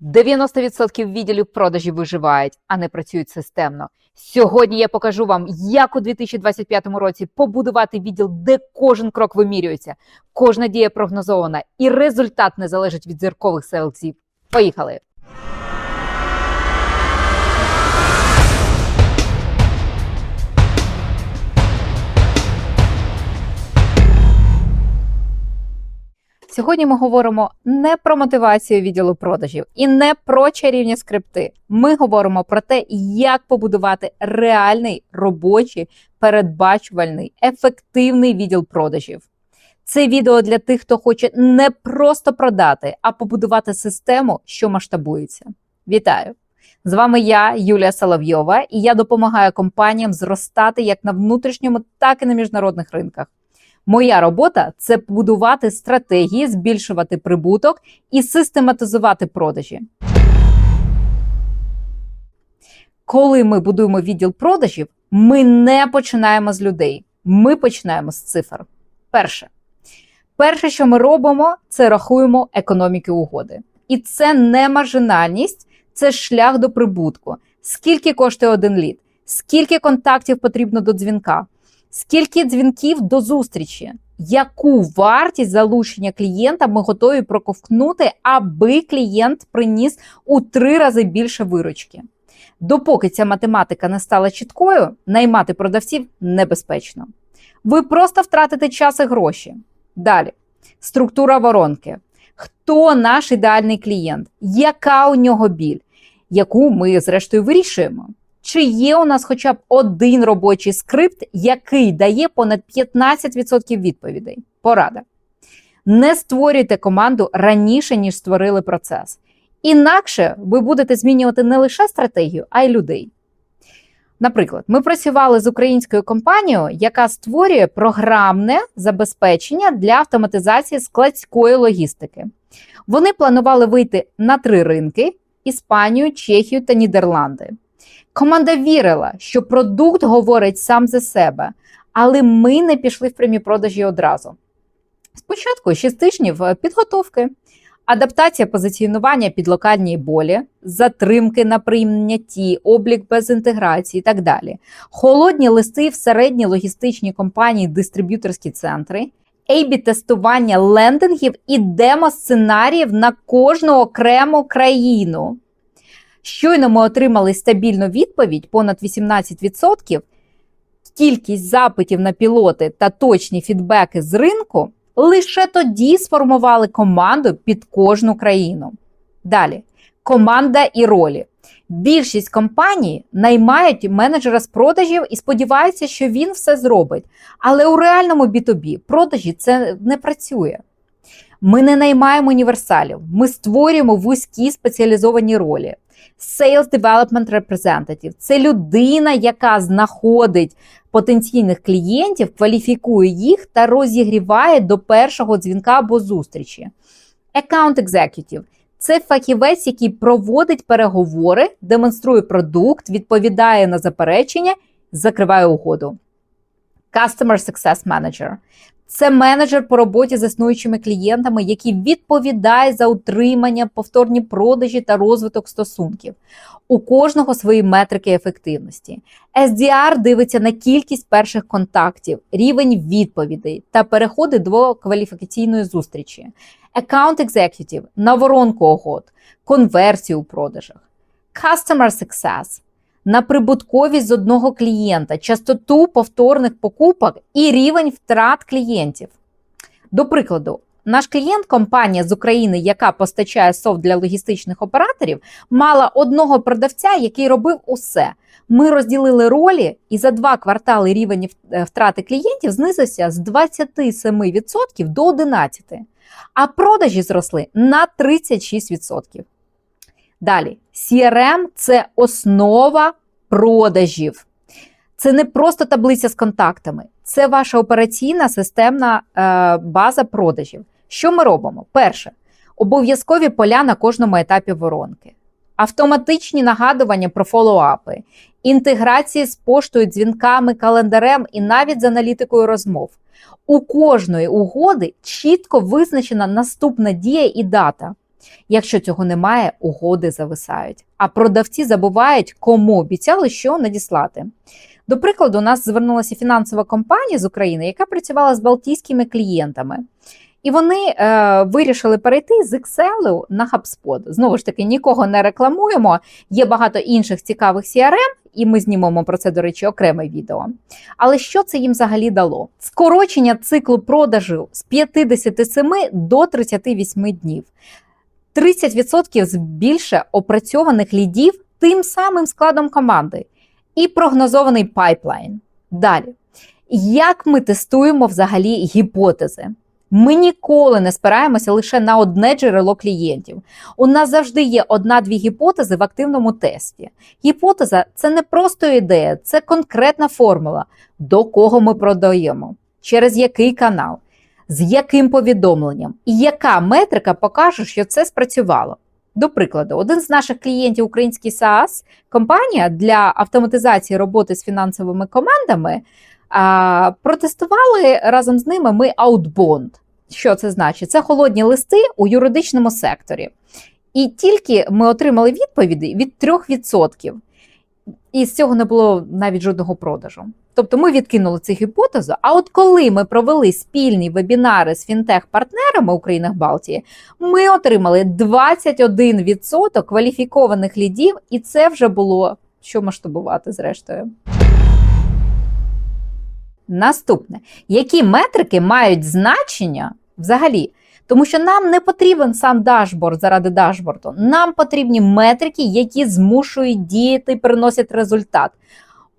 90% відділів продажів виживають, а не працюють системно. Сьогодні я покажу вам, як у 2025 році побудувати відділ, де кожен крок вимірюється, кожна дія прогнозована, і результат не залежить від зіркових селців. Поїхали! Сьогодні ми говоримо не про мотивацію відділу продажів і не про чарівні скрипти. Ми говоримо про те, як побудувати реальний робочий, передбачувальний, ефективний відділ продажів. Це відео для тих, хто хоче не просто продати, а побудувати систему, що масштабується. Вітаю! З вами я, Юлія Соловйова, і я допомагаю компаніям зростати як на внутрішньому, так і на міжнародних ринках. Моя робота це будувати стратегії, збільшувати прибуток і систематизувати продажі. Коли ми будуємо відділ продажів, ми не починаємо з людей. Ми починаємо з цифр. Перше, перше, що ми робимо, це рахуємо економіки угоди. І це не маржинальність, це шлях до прибутку. Скільки коштує один лід, скільки контактів потрібно до дзвінка. Скільки дзвінків до зустрічі? Яку вартість залучення клієнта ми готові проковтнути, аби клієнт приніс у три рази більше виручки? Допоки ця математика не стала чіткою, наймати продавців небезпечно. Ви просто втратите час і гроші. Далі структура воронки. Хто наш ідеальний клієнт? Яка у нього біль, яку ми, зрештою, вирішуємо? Чи є у нас хоча б один робочий скрипт, який дає понад 15% відповідей? Порада. Не створюйте команду раніше, ніж створили процес. Інакше ви будете змінювати не лише стратегію, а й людей. Наприклад, ми працювали з українською компанією, яка створює програмне забезпечення для автоматизації складської логістики. Вони планували вийти на три ринки: Іспанію, Чехію та Нідерланди. Команда вірила, що продукт говорить сам за себе, але ми не пішли в прямі продажі одразу. Спочатку 6 тижнів підготовки, адаптація позиціонування під локальні болі, затримки на прийнятті, облік без інтеграції і так далі. Холодні листи в середні логістичні компанії, дистриб'юторські центри, ab тестування лендингів і демо-сценаріїв на кожну окрему країну. Щойно ми отримали стабільну відповідь понад 18%, кількість запитів на пілоти та точні фідбеки з ринку, лише тоді сформували команду під кожну країну. Далі команда і ролі. Більшість компаній наймають менеджера з продажів і сподіваються, що він все зробить. Але у реальному B2B продажі це не працює. Ми не наймаємо універсалів, ми створюємо вузькі спеціалізовані ролі. Sales Development Representative – це людина, яка знаходить потенційних клієнтів, кваліфікує їх та розігріває до першого дзвінка або зустрічі. Account Executive – це фахівець, який проводить переговори, демонструє продукт, відповідає на заперечення, закриває угоду. Customer Success Manager – це менеджер по роботі з існуючими клієнтами, який відповідає за утримання, повторні продажі та розвиток стосунків. У кожного свої метрики ефективності. SDR дивиться на кількість перших контактів, рівень відповідей та переходи до кваліфікаційної зустрічі. Account Executive – на воронку угод, конверсію у продажах. Customer Success – на прибутковість з одного клієнта, частоту повторних покупок і рівень втрат клієнтів. До прикладу, наш клієнт, компанія з України, яка постачає софт для логістичних операторів, мала одного продавця, який робив усе. Ми розділили ролі, і за два квартали рівень втрати клієнтів знизився з 27% до 11%, а продажі зросли на 36%. Далі, CRM – це основа продажів. Це не просто таблиця з контактами, це ваша операційна системна е, база продажів. Що ми робимо? Перше, обов'язкові поля на кожному етапі воронки, автоматичні нагадування про фоллоуапи, інтеграції з поштою, дзвінками, календарем і навіть з аналітикою розмов. У кожної угоди чітко визначена наступна дія і дата. Якщо цього немає, угоди зависають. А продавці забувають, кому обіцяли, що надіслати. До прикладу, у нас звернулася фінансова компанія з України, яка працювала з балтійськими клієнтами. І вони е, вирішили перейти з Excel на HubSpot. Знову ж таки, нікого не рекламуємо. Є багато інших цікавих CRM, і ми знімемо про це, до речі, окреме відео. Але що це їм взагалі дало? Скорочення циклу продажу з 57 до 38 днів. 30% більше опрацьованих лідів тим самим складом команди і прогнозований пайплайн. Далі, як ми тестуємо взагалі гіпотези? Ми ніколи не спираємося лише на одне джерело клієнтів. У нас завжди є одна-дві гіпотези в активному тесті. Гіпотеза це не просто ідея, це конкретна формула, до кого ми продаємо, через який канал, з яким повідомленням і яка метрика покаже, що це спрацювало. До прикладу, один з наших клієнтів, український SaaS, компанія для автоматизації роботи з фінансовими командами. Протестували разом з ними ми Outbound. Що це значить? Це холодні листи у юридичному секторі. І тільки ми отримали відповіді від 3%. І з цього не було навіть жодного продажу. Тобто ми відкинули цю гіпотезу. А от коли ми провели спільні вебінари з фінтех-партнерами у країнах Балтії, ми отримали 21% кваліфікованих лідів, і це вже було що масштабувати зрештою. Наступне, які метрики мають значення взагалі? Тому що нам не потрібен сам дашборд заради дашборду. Нам потрібні метрики, які змушують діяти, приносять результат.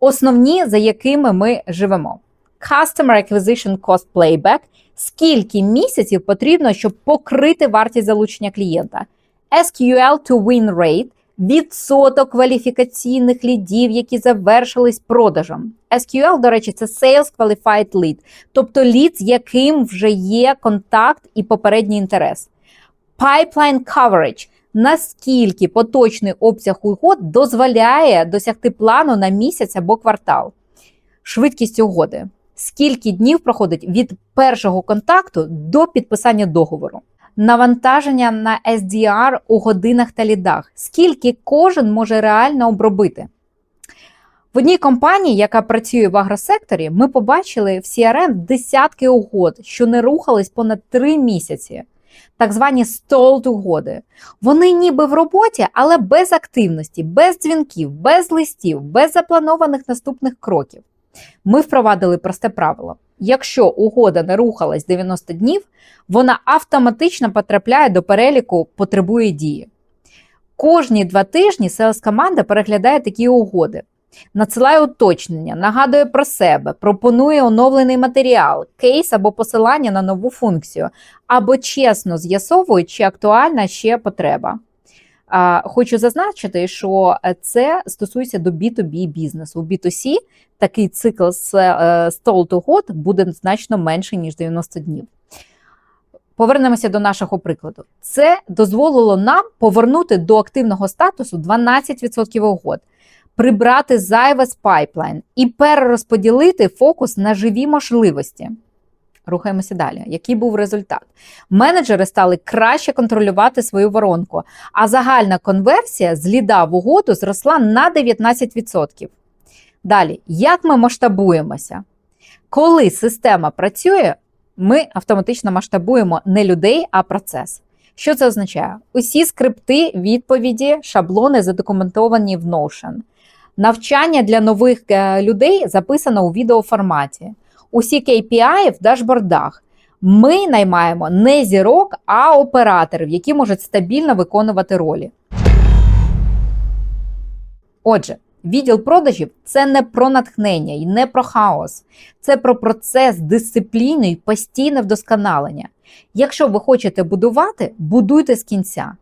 Основні, за якими ми живемо. Customer Acquisition Cost Playback – скільки місяців потрібно, щоб покрити вартість залучення клієнта. SQL to Win Rate відсоток кваліфікаційних лідів, які завершились продажем. SQL, до речі, це Sales Qualified Lead, тобто лід, з яким вже є контакт і попередній інтерес. Pipeline Coverage – наскільки поточний обсяг угод дозволяє досягти плану на місяць або квартал. Швидкість угоди. Скільки днів проходить від першого контакту до підписання договору навантаження на SDR у годинах та лідах, скільки кожен може реально обробити. В одній компанії, яка працює в агросекторі, ми побачили в CRM десятки угод, що не рухались понад три місяці. Так звані столт угоди. Вони ніби в роботі, але без активності, без дзвінків, без листів, без запланованих наступних кроків. Ми впровадили просте правило: якщо угода не рухалась 90 днів, вона автоматично потрапляє до переліку потребує дії. Кожні два тижні селс команда переглядає такі угоди, надсилає уточнення, нагадує про себе, пропонує оновлений матеріал, кейс або посилання на нову функцію, або чесно з'ясовує, чи актуальна ще потреба. Хочу зазначити, що це стосується до B2B бізнесу. У B2C такий цикл з стол to год буде значно менший, ніж 90 днів. Повернемося до нашого прикладу. Це дозволило нам повернути до активного статусу 12% угод, прибрати зайве з пайплайн і перерозподілити фокус на живі можливості. Рухаємося далі. Який був результат? Менеджери стали краще контролювати свою воронку, а загальна конверсія з ліда в угоду зросла на 19%. Далі, як ми масштабуємося? Коли система працює, ми автоматично масштабуємо не людей, а процес. Що це означає? Усі скрипти, відповіді, шаблони задокументовані в Notion. Навчання для нових е, людей записано у відеоформаті. Усі KPI в дашбордах. Ми наймаємо не зірок, а операторів, які можуть стабільно виконувати ролі. Отже, Відділ продажів це не про натхнення і не про хаос, це про процес, дисципліну і постійне вдосконалення. Якщо ви хочете будувати, будуйте з кінця.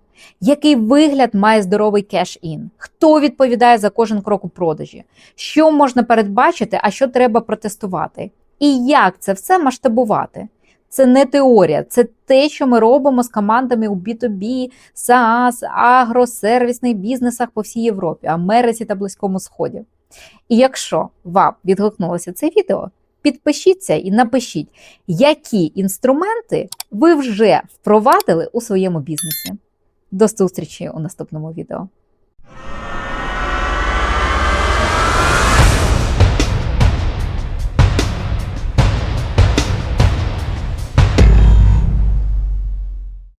Який вигляд має здоровий кеш-ін? Хто відповідає за кожен крок у продажі? Що можна передбачити, а що треба протестувати? І як це все масштабувати? Це не теорія, це те, що ми робимо з командами у B2B, SaaS, агросервісних бізнесах по всій Європі, Америці та Близькому Сході. І якщо вам відгукнулося це відео, підпишіться і напишіть, які інструменти ви вже впровадили у своєму бізнесі. До зустрічі у наступному відео.